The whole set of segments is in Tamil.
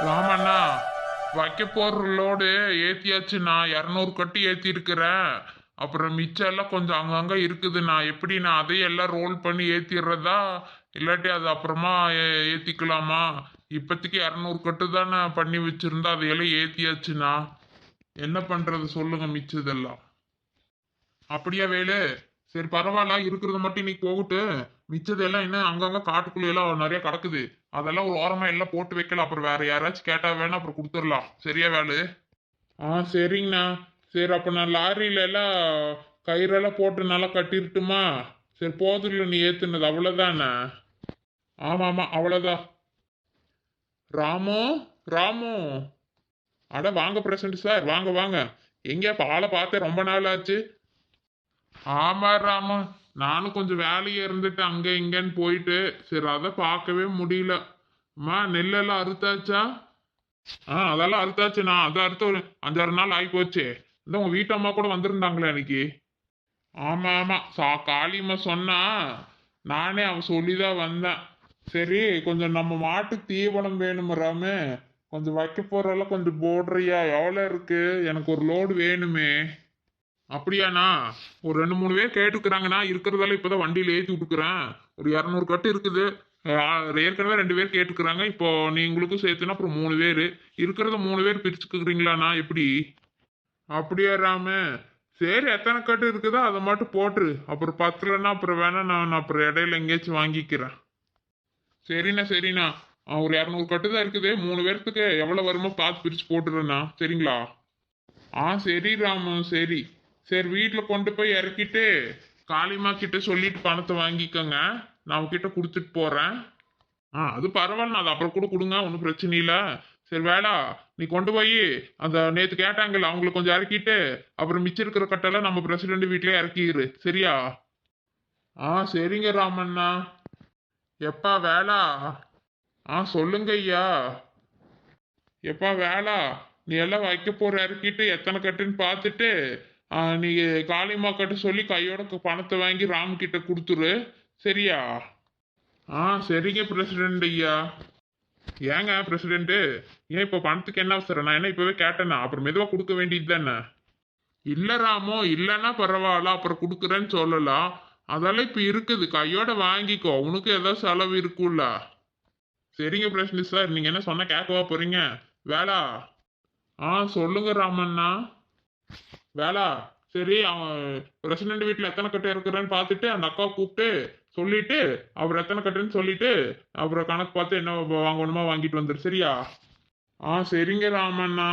ராமண்ணா வைக்க போற லோடு ஏத்தியாச்சுண்ணா இரநூறு கட்டி ஏத்தி இருக்கிறேன் அப்புறம் மிச்சம் எல்லாம் கொஞ்சம் அங்கங்க இருக்குதுண்ணா. எப்படி நான் அதையும் எல்லாம் ரோல் பண்ணி ஏத்திடுறதா? இல்லாட்டி அது அப்புறமா ஏ- ஏத்திக்கலாமா? இப்போதைக்கு இரநூறு கட்டு தானே பண்ணி வச்சிருந்தா அதையெல்லாம் ஏத்தியாச்சுண்ணா. என்ன பண்றது சொல்லுங்க மிச்சதெல்லாம். அப்படியா வேலு? சரி பரவாயில்ல இருக்கிறத மட்டும் இன்னைக்கு போகட்டு மிச்சதெல்லாம் இன்னும் அங்கங்க காட்டுக்குள்ள எல்லாம் நிறைய கிடக்குது. அதெல்லாம் ஒரு ஓரமா எல்லாம் போட்டு வைக்கலாம். அப்புறம் வேற யாராச்சும் கேட்டா வேணா அப்புறம் கொடுத்துடலாம். சரியா வேலு? ஆ சரிங்கண்ணா. சரி அப்ப நான் லாரியில எல்லாம் கயிறெல்லாம் போட்டு நல்லா கட்டிருட்டுமா? சரி போதும்ல நீ ஏத்துனது. அவ்வளவுதானே? ஆமா ஆமா அவ்வளவுதான் ராமு? ராமு? அட வாங்க பிரசன்ட் சார். வாங்க வாங்க. எங்க பாலை பார்த்து ரொம்ப நாள் ஆச்சு. ஆமா ராமு. நானும் கொஞ்சம் வேலையா இருந்துட்டு அங்க இங்கன்னு போயிட்டு சரி அதை பார்க்கவே முடியல. அம்மா நெல்லெல்லாம் அறுத்தாச்சா? ஆ அதெல்லாம் அறுத்தாச்சு. நான் அதை அறுத்த ஒரு அஞ்சாறு நாள் ஆகி போச்சு இந்த உங்க வீட்டம்மா கூட வந்திருந்தாங்களே அன்னைக்கு. ஆமா ஆமா. சா காளியம்மா சொன்னா நானே அவன் சொல்லிதான் வந்தேன். சரி கொஞ்சம் நம்ம மாட்டுக்கு தீவனம் வேணுமராமே கொஞ்சம் வைக்க போறதெல்லாம் கொஞ்சம் போடுறியா? எவ்வளோ இருக்கு? எனக்கு ஒரு லோடு வேணுமே. அப்படியாண்ணா? ஒரு ரெண்டு மூணு பேர் கேட்டுக்கிறாங்கண்ணா. இருக்கிறதால இப்போதான் வண்டியில் ஏற்றி விட்டுக்கிறேன். ஒரு இரநூறு கட்டு இருக்குது. ஏற்கனவே ரெண்டு பேர் கேட்டுக்கிறாங்க. இப்போ நீங்களுக்கும் சேர்த்துனா அப்புறம் மூணு பேர். இருக்கிறத மூணு பேர் பிரிச்சுக்கிறீங்களாண்ணா? எப்படி? அப்படியா ராமு. சரி எத்தனை கட்டு இருக்குதோ அதை மட்டும் போட்டுரு. அப்புறம் பத்தலைன்னா அப்புறம் வேணா நான் அப்புறம் இடையில எங்கேயாச்சும் வாங்கிக்கிறேன். சரிண்ணா சரிண்ணா. ஆ, ஒரு இரநூறு கட்டு தான் இருக்குது. மூணு பேர்த்துக்கு எவ்வளோ வருமோ பார்த்து பிரித்து போட்டுருண்ணா சரிங்களா? ஆ சரி ராமு சரி. சரி வீட்டில் கொண்டு போய் இறக்கிட்டு காளிமா கிட்ட சொல்லிட்டு பணத்தை வாங்கிக்கோங்க. நான் அவகிட்ட கொடுத்துட்டு போகிறேன் ஆ அது பரவாயில்ல அது அப்புறம் கூட கொடுங்க ஒன்றும் பிரச்சனை இல்லை. சரி வேடா நீ கொண்டு போய் அந்த நேற்று கேட்டாங்கல்ல அவங்களுக்கு கொஞ்சம் இறக்கிட்டு அப்புறம் மிச்சம் இருக்கிற கட்டெல்லாம் நம்ம பிரசிடென்ட் வீட்டிலே இறக்கிடு சரியா? ஆ சரிங்க ராமண்ணா. எப்பா வேளா ஆ சொல்லுங்க ஐயா. எப்பா வேளா நீ எல்லாம் வைக்க போற இறக்கிட்டு எத்தனை கட்டுன்னு பார்த்துட்டு ஆ, நீ காளிமா கிட்ட சொல்லி கையோட பணத்தை வாங்கி ராம் கிட்ட கொடுத்துரு. சரியா? ஆ சரிங்க பிரசிடென்ட் ஐயா. ஏங்க பிரசிடென்ட்டு ஏன் இப்போ பணத்துக்கு என்ன அவசரம்? நான் என்ன இப்போவே கேட்டேனா? அப்புறம் மெதுவாக கொடுக்க வேண்டியது தானே? இல்லை ராமோ இல்லைன்னா பரவாயில்ல அப்புறம் கொடுக்குறேன்னு சொல்லலாம் அதெல்லாம் இப்போ இருக்குது. கையோட வாங்கிக்கோ. உனக்கு ஏதாவது செலவு இருக்குல்ல. சரிங்க பிரசிடென்ட் சார். நீங்கள் என்ன சொன்னால் கேட்கவா போகிறீங்க வேலா? ஆ சொல்லுங்க ராமண்ணா. வேலா சரி அவன் பிரசிடென்ட் வீட்டில் எத்தனை கட்டு இருக்கிறேன்னு பார்த்துட்டு அந்த அக்காவை கூப்பிட்டு சொல்லிட்டு அவர் எத்தனை கட்டுன்னு சொல்லிட்டு அப்புறம் கணக்கு பார்த்து என்ன வாங்கணுமா வாங்கணுமோ வாங்கிட்டு வந்துரு சரியா? ஆ சரிங்க ராமண்ணா.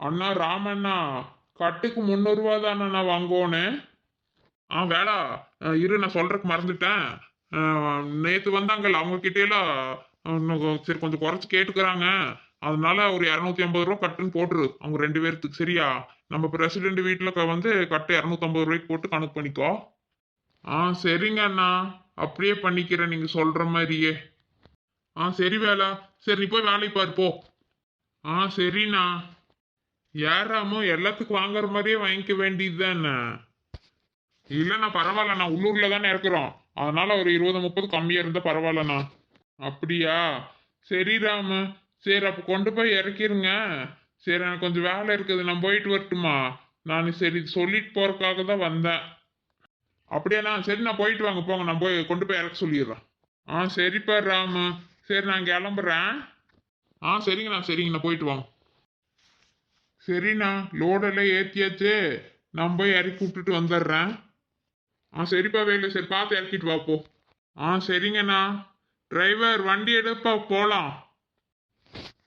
அண்ணா ராமண்ணா கட்டுக்கு முந்நூறுரூவா தானே நான் வாங்குவோன்னு? ஆ வேடா இரு நான் சொல்றதுக்கு மறந்துட்டேன். நேற்று வந்தாங்கல்ல அவங்க கிட்டேலாம் இன்னும் சரி கொஞ்சம் குறைச்சி கேட்டுக்கிறாங்க. அதனால ஒரு இரநூத்தி ஐம்பது ரூபா கட்டுன்னு போட்டுரு. அவங்க ரெண்டு பேர்த்துக்கு சரியா? நம்ம பிரசிடென்ட் வீட்டில் வந்து கட்டு இரநூத்தம்பது ரூபாய்க்கு போட்டு கணக்கு பண்ணிக்கோ. ஆ சரிங்க அண்ணா. அப்படியே பண்ணிக்கிறேன் நீங்கள் சொல்கிற மாதிரியே. ஆ சரி வேலா. சரி நீ போய் வேலைக்கு பார்ப்போ ஆ சரிண்ணா. யாராமோ எல்லாத்துக்கும் வாங்குற மாதிரியே வாங்கிக்க வேண்டியது தானே இல்லைண்ணா பரவாயில்லண்ணா. உள்ளூரில் தானே இருக்கிறோம். அதனால ஒரு இருபது முப்பது கம்மியாக இருந்தால் பரவாயில்லண்ணா. அப்படியா? சரி ராமு. சரி அப்போ கொண்டு போய் இறக்கிருங்க. சரி எனக்கு கொஞ்சம் வேலை இருக்குது நான் போயிட்டு வரட்டுமா? நான் சரி சொல்லிட்டு போறதுக்காக தான் வந்தேன். அப்படியாண்ணா சரி நான் போயிட்டு வாங்க போங்க. நான் போய் கொண்டு போய் இறக்க சொல்லிடுறேன். ஆ சரிப்பா ராமு. சரி நான் கிளம்புறேன். ஆ சரிங்கண்ணா சரிங்கண்ணா போயிட்டு வாங்க. சரிண்ணா லோடெல்லாம் ஏற்றியாச்சு நான் போய் இறக்கி விட்டுட்டு வந்துடுறேன். ஆ சரிப்பா வேலை. சரி பார்த்து இறக்கிட்டு வாப்போ ஆ சரிங்கண்ணா. டிரைவர் வண்டி எடுப்பா போகலாம்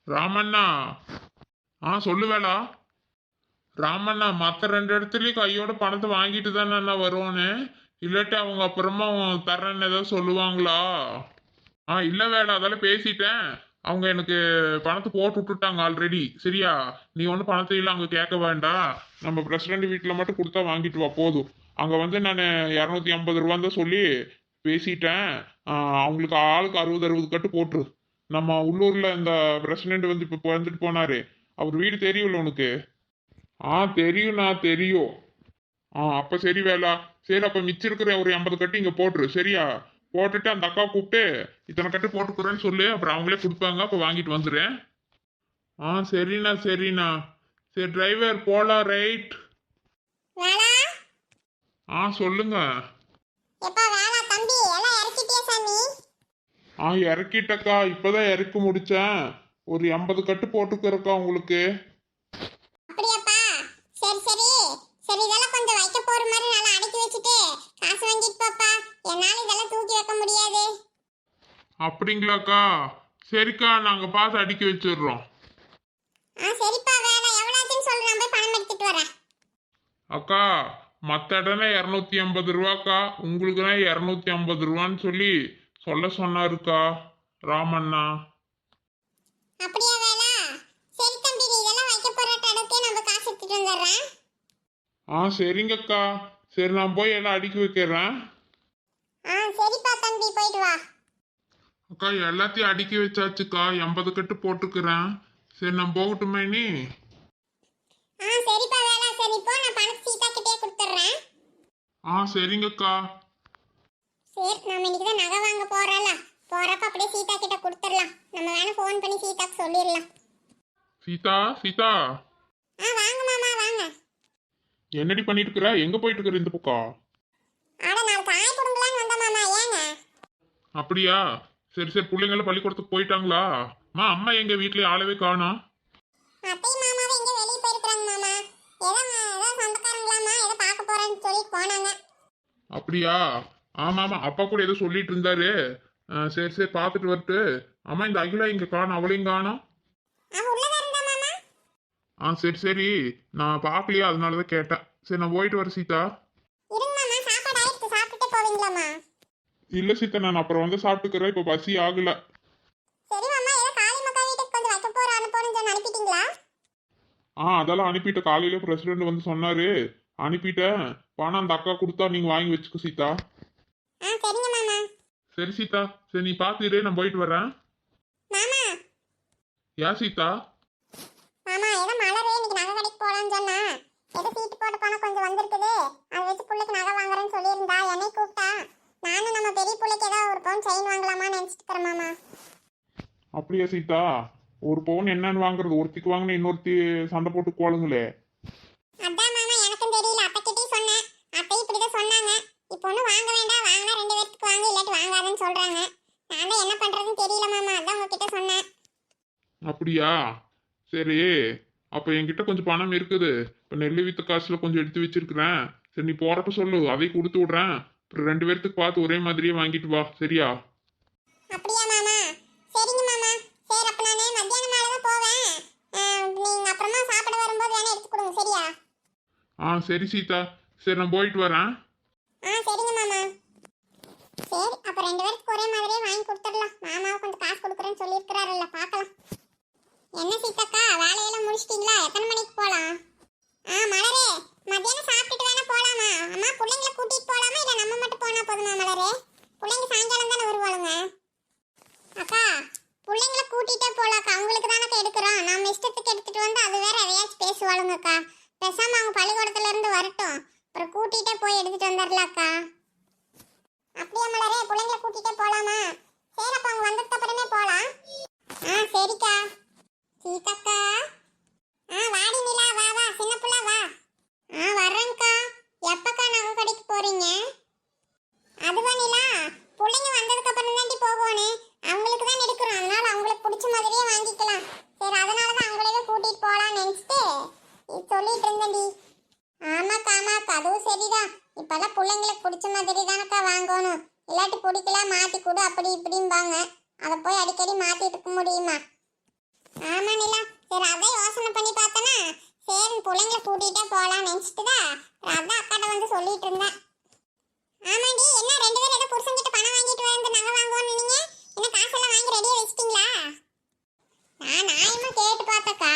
ராமண்ணா. ஆ சொல்லுவேடா. ராமண்ணா மற்ற ரெண்டு இடத்துலையும் கையோட பணத்தை வாங்கிட்டு தானே அண்ணா வருவோன்னு இல்லாட்டி அவங்க அப்புறமா தர்றேன்னு ஏதாவது சொல்லுவாங்களா? ஆ இல்லை வேடா அதெல்லாம் பேசிட்டேன். அவங்க எனக்கு பணத்தை போட்டு விட்டுட்டாங்க ஆல்ரெடி சரியா? நீ ஒன்றும் பணத்தை இல்லை அங்கே கேட்க வேண்டாம். நம்ம பிரசிடென்ட் வீட்டில் மட்டும் கொடுத்தா வாங்கிட்டு வா போதும். அங்கே வந்து நான் இரநூத்தி ஐம்பது ரூபான்னு தான் சொல்லி பேசிட்டேன். அவங்களுக்கு ஆளுக்கு அறுபது அறுபது கட்டு போட்டுரு. நம்ம உள்ளூரில் இந்த பிரசிடென்ட் வந்து இப்போ வந்துட்டு போனாரு. அவர் வீடு தெரியும்ல உனக்கு? ஆ தெரியும்ண்ணா தெரியும். ஆ அப்போ சரி வேலா. சரி அப்போ மிச்சம் இருக்கிற ஒரு எண்பது கட்டு இங்கே போட்டுரு. சரியா? போட்டுட்டு அந்த அக்கா கூப்பிட்டு இத்தனை கட்டு போட்டுக்கிறேன்னு சொல்லு. அப்புறம் அவங்களே கொடுப்பாங்க. அப்போ வாங்கிட்டு வந்துடுறேன். ஆ சரிண்ணா சரிண்ணா. சரி டிரைவர் போலாம் ரைட் ஆ சொல்லுங்க எப்பா வேளா தம்பி எல்லாம் இறக்கிட்டியா சாமி ஆ இறக்கிட்டக்கா இப்போதான் இறக்கி முடிச்சேன். ஒரு எண்பது கட்டு போட்டுக்கிறக்கா உங்களுக்கு. அப்படியாப்பா? சரி சரி. சரி இதெல்லாம் கொஞ்சம் வைக்க போற மாதிரி நல்லா அடக்கி வச்சுட்டு காசு வாங்கிட்டு போப்பா. என்னால இதெல்லாம் தூக்கி வைக்க முடியாது. அப்படிங்களாக்கா? சரிக்கா நாங்கள் பார்த்து அடுக்கி வச்சிடுறோம். ஆ சரிப்பா வேலை எவ்வளோச்சுன்னு சொல்லு. நான் போய் பணம் எடுத்துட்டு வரேன். அக்கா மற்ற இடம்னா இரநூத்தி ஐம்பது ரூபாக்கா. உங்களுக்குனா இரநூத்தி ஐம்பது ரூபான்னு சொல்லி சொல்ல சொன்னாருக்கா ராமண்ணா? அப்படியா வேலை? சரி தம்பி நீ இதெல்லாம் வைக்க போற தடவுக்கே நம்ம காசு எடுத்துட்டு வந்துடுறேன். ஆ சரிங்கக்கா. சரி நான் போய் எல்லாம் அடுக்கி வைக்கிறேன். ஆ சரிப்பா தம்பி போயிட்டு வா. அக்கா எல்லாத்தையும் அடுக்கி வச்சாச்சுக்கா. எண்பது கட்டு போட்டுக்கிறேன். சரி நான் போகட்டுமே நீ ஆ சரிப்பா வேலை. சரி போ நான் பணத்தை சீதா கிட்டே கொடுத்துட்றேன். ஆ சரிங்கக்கா. சரி நம்ம இன்னைக்கு தான் நகை வாங்க போறோம்ல. போறப்ப அப்படியே சீதா கிட்ட கொடுத்துடலாம். நம்ம வேணா ஃபோன் பண்ணி சீதாக்கு சொல்லிடலாம். சீதா சீதா. ஆ வாங்க மாமா வாங்க. என்னடி பண்ணிட்டு இருக்கிற? எங்க போயிட்டு இருக்கிற இந்த பக்கம் அட நான் காய் புடுங்கலான்னு வந்த மாமா ஏங்க? அப்படியா? சரி சரி பிள்ளைங்கள பள்ளிக்கூடத்துக்கு போயிட்டாங்களா? அம்மா அம்மா எங்க வீட்லயே ஆளவே காணோம். அத்தையும் மாமாவும் எங்க வெளியே போயிருக்காங்க மாமா. ஏதோ ஏதோ சொந்தக்காரங்களாமா ஏதோ பார்க்க போறேன்னு சொல்லிட்டு போனாங்க. அப்படியா? ஆமா ஆமா. அப்பா கூட ஏதோ சொல்லிட்டு இருந்தாரு. சரி சரி பார்த்துட்டு வரட்டு. அம்மா இந்த அகிலா இங்க காணும் அவளையும் காணோம். ஆ சரி சரி. நான் பார்க்கலையா அதனால தான் கேட்டேன். சரி நான் போயிட்டு வரேன் சீதா. இல்ல சீதா நான் அப்புறம் வந்து சாப்பிட்டுக்கிறேன். இப்போ பசி ஆகல. ஆ அதெல்லாம் அனுப்பிட்டேன் காலையில பிரசிடென்ட் வந்து சொன்னாரு. அனுப்பிட்டேன். பணம் அந்த அக்கா கொடுத்தா நீங்க வாங்கி வச்சுக்கோ சீதா. சரி சீதா. சரி நீ பார்த்துரு நான் போயிட்டு வரேன் மாமா. ஏன் சீதா? மாமா ஏதோ மலரே. இன்னைக்கு நகை கடைக்கு போலான்னு சொன்னா. ஏதோ சீட்டு போட்டு பணம் கொஞ்சம் வந்திருக்குது? அதை வச்சு பிள்ளைக்கு நகை வாங்குறேன்னு சொல்லியிருந்தா என்னை கூப்பிட்டா. நானும் நம்ம பெரிய பிள்ளைக்கு ஏதோ ஒரு பவுன் செயின் வாங்கலாமான்னு நினைச்சிட்டு இருக்கிறேன் மாமா. அப்படியா சீதா? ஒரு பவுன் என்னன்னு வாங்குறது ஒருத்திக்கு வாங்கின இன்னொருத்தி சண்டை போட்டு கோளுங்களே அதான் மாமா எனக்கும் தெரியல அத்தைக்கிட்டயும் சொன்னேன் அத்தையும் இப்படிதான் சொன்னாங்க இப்போ ஒன்றும் வாங்க வேண்டாம் வாங்கினா ரெண்டு பேர்த்துக்கு வாங்க இல்லாட்டி வாங்காதுன்னு சொல்றாங்க. நான் தான் என்ன பண்றதுன்னு தெரியல மாமா. அதான் உங்ககிட்ட சொன்னேன். அப்படியா? சரி. அப்போ என்கிட்ட கொஞ்சம் பணம் இருக்குது. இப்போ நெல் வித்த காசுல கொஞ்சம் எடுத்து வச்சிருக்கிறேன். சரி நீ போறப்ப சொல்லு. அதை கொடுத்து விடுறேன். அப்புறம் ரெண்டு பேர்த்துக்கு பார்த்து ஒரே மாதிரியே வாங்கிட்டு வா. சரியா? அப்படியா மாமா? சரிங்க மாமா. சரி அப்ப நானே மத்தியானம் மேலே தான் போவேன். நீங்க அப்புறமா சாப்பிட வரும்போது வேணா எடுத்து கொடுங்க. சரியா? ஆ சரி சீதா. சரி நான் போயிட்டு வரேன். ஆ சரிங்க மாமா. ரெண்டு பேருக்கு ஒரே மாதிரியே வாங்கி கொடுத்துடலாம். மாமாவை கொஞ்சம் காசு கொடுக்குறேன்னு சொல்லியிருக்கிறாருல்ல பார்க்கலாம். என்ன சீதாக்கா வேலையெல்லாம் முடிச்சிட்டீங்களா? எத்தனை மணிக்கு போகலாம் ஆ மலரே மத்தியானம் சாப்பிட்டுட்டு வேணா போகலாமா அம்மா பிள்ளைங்கள கூட்டிட்டு போகலாமா இல்லை நம்ம மட்டும் போனால் போதுமா மலரே? பிள்ளைங்க சாயங்காலம் தானே வருவாளுங்க. அக்கா பிள்ளைங்கள கூட்டிகிட்டே போகலாக்கா அவங்களுக்கு தானே எடுக்கிறோம். நம்ம இஷ்டத்துக்கு எடுத்துகிட்டு வந்து அது வேற எதையாச்சும் பேசுவாளுங்கக்கா. பேசாமல் அவங்க பள்ளிக்கூடத்துலேருந்து வரட்டும். அப்புறம் கூட்டிகிட்டே போய் எடுத்துகிட்டு வந்துடலாக்கா. அப்படியே மலரே பிள்ளைங்க கூட்டிகிட்டே போகலாமா சரி அப்ப அவங்க வந்ததுக்கு அப்புறமே போகலாம் ஆ சரிக்கா. சீதாக்கா. ஆ வாடி நிலா வா வா சின்ன புள்ள வா. ஆ வர்றேங்க்கா எப்பக்கா நகை கடைக்கு போகிறீங்க அதுவா நிலா பிள்ளைங்க வந்ததுக்கு அப்புறம் தாண்டி போகணும் அவங்களுக்கு தான் எடுக்கிறோம் அதனால அவங்களுக்கு பிடிச்ச மாதிரியே வாங்கிக்கலாம் சரி அதனால தான் அவங்களவே கூட்டிட்டு போலாம்னு நினைச்சிட்டு சொல்லிட்டு இருந்தேன்டி ஆமாக்கா ஆமாக்கா அதுவும் சரிதான் இப்பெல்லாம் பிள்ளைங்களுக்கு பிடிச்ச மாதிரி தானக்கா வாங்கணும் இல்லாட்டி பிடிக்கல மாத்தி கொடு அப்படி இப்படிம்பாங்க அதை போய் அடிக்கடி மாத்திட்டு இருக்க முடியுமா ஆமா நிலா சரி அதான் யோசனை பண்ணி பார்த்தனா சரி பிள்ளைங்களை கூட்டிகிட்டே போகலாம்னு நினச்சிட்டு தான் அதான் அக்காட்ட வந்து சொல்லிட்டு இருந்தேன் ஆமாடி என்ன ரெண்டு பேரும் ஏதோ புருஷன்கிட்ட பணம் வாங்கிட்டு வந்து நகை வாங்குவோம்னு நீங்க என்ன காசெல்லாம் வாங்கி ரெடியா வச்சிட்டீங்களா? நான் நியாயமா கேட்டு பார்த்தக்கா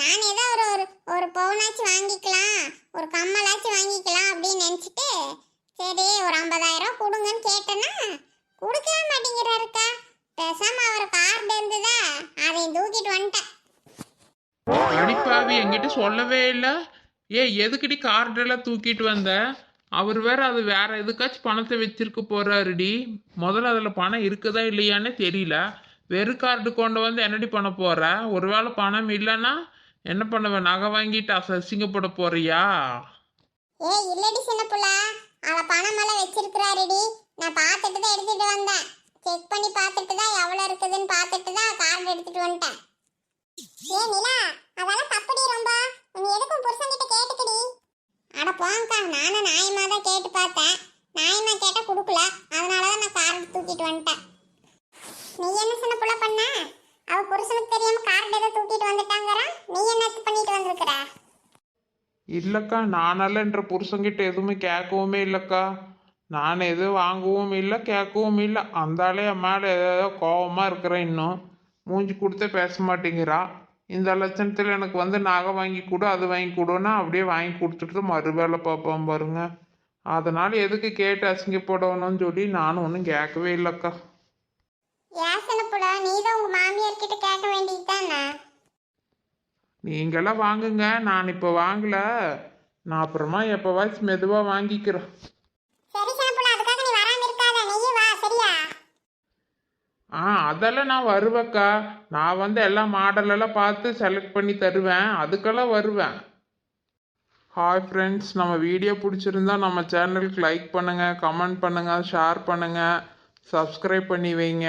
நான் ஏதோ ஒரு ஒரு ஒரு பவுனாச்சும் வாங்கிக்கலாம் ஒரு கம்மலாச்சும் வாங்கிக்கலாம் அப்படின்னு நினச்சிட்டு சரி ஒரு ஐம்பதாயிரம் கொடுங்கன்னு கேட்டேன்னா கொடுக்கவே மாட்டேங்கிறாருக்கா. பேசாம அவர் கார்டு இருந்ததா? அதையும் தூக்கிட்டு வந்துட்டேன். என்கிட்ட சொல்லவே இல்லை. ஏ எதுக்குடி கார்டெல்லாம் தூக்கிட்டு வந்த? அவர் வேற அது வேற எதுக்காச்சும் பணத்தை வச்சிருக்க போறாருடி. முதல்ல அதில் பணம் இருக்குதா இல்லையான்னு தெரியல. வெறு கார்டு கொண்டு வந்து என்னடி பண்ண போற? ஒருவேளை பணம் இல்லைன்னா என்ன பண்ணுவேன் நகை வாங்கிட்டு அச- அசிங்கப்பட போறியா? ஏ இல்லடி சின்ன புள்ள. அவ பணம் எல்லாம் வச்சிருக்கிறாருடி. நான் பார்த்துட்டு தான் எடுத்துட்டு வந்தேன். செக் பண்ணி பார்த்துட்டு தான் எவ்வளோ இருக்குதுன்னு பார்த்துட்டு தான் கார்டு எடுத்துட்டு வந்துட்டேன். ஏ நிலா அதெல்லாம் தப்புடி ரொம்ப. நீ எதுக்கும் புருஷன்கிட்ட கேட்டுக்கடி. அட போங்கக்கா நானும் நாயமா தான் கேட்டு பார்த்தேன். நாயமா கேட்டா கொடுக்கல. அதனால தான் நான் கார்டு தூக்கிட்டு வந்துட்டேன். நீ என்ன சின்ன புள்ள பண்ண? அவ புருஷனுக்கு தெரியாம கார்டு ஏதோ தூக்கிட்டு வந்துட்டாங்கறா? நீ என்ன பண்ணிட்டு வந்திருக்கற? இல்லைக்கா நானல்ல என்ற புருஷன்கிட்ட எதுவுமே கேட்கவுமே இல்லைக்கா. நான் எதுவும் வாங்கவும் இல்லை கேட்கவும் இல்லை. அந்தாலே என் மேலே ஏதோ கோவமாக இருக்கிறேன் இன்னும். மூஞ்சி கொடுத்தே பேச மாட்டேங்கிறா. இந்த லட்சணத்தில் எனக்கு வந்து நகை வாங்கி கொடு அது வாங்கி கொடுன்னா அப்படியே வாங்கி கொடுத்துட்டு மறு வேலை பார்ப்போம் பாருங்க. அதனால் எதுக்கு கேட்டு அசிங்கப்படணும்னு சொல்லி நானும் ஒன்றும் கேட்கவே இல்லைக்கா. யாசனப்புடா நீ தான் உங்க மாமியார் கிட்ட கேட்க வேண்டியது தானே? நீங்களாம் வாங்குங்க நான் இப்போ வாங்கல. நான் அப்புறமா எப்போவாச்சும் மெதுவாக வாங்கிக்கிறேன் சரி சனப்புடா அதுக்காக நீ வராம இருக்காத நீயும் வா சரியா ஆ அதெல்லாம் நான் வருவேக்கா நான் வந்து எல்லா மாடலெல்லாம் பார்த்து செலக்ட் பண்ணி தருவேன். அதுக்கெல்லாம் வருவேன். ஹாய் ஃப்ரெண்ட்ஸ் நம்ம வீடியோ பிடிச்சிருந்தா நம்ம சேனலுக்கு லைக் பண்ணுங்கள் கமெண்ட் பண்ணுங்கள் ஷேர் பண்ணுங்கள் சப்ஸ்கிரைப் பண்ணி வைங்க.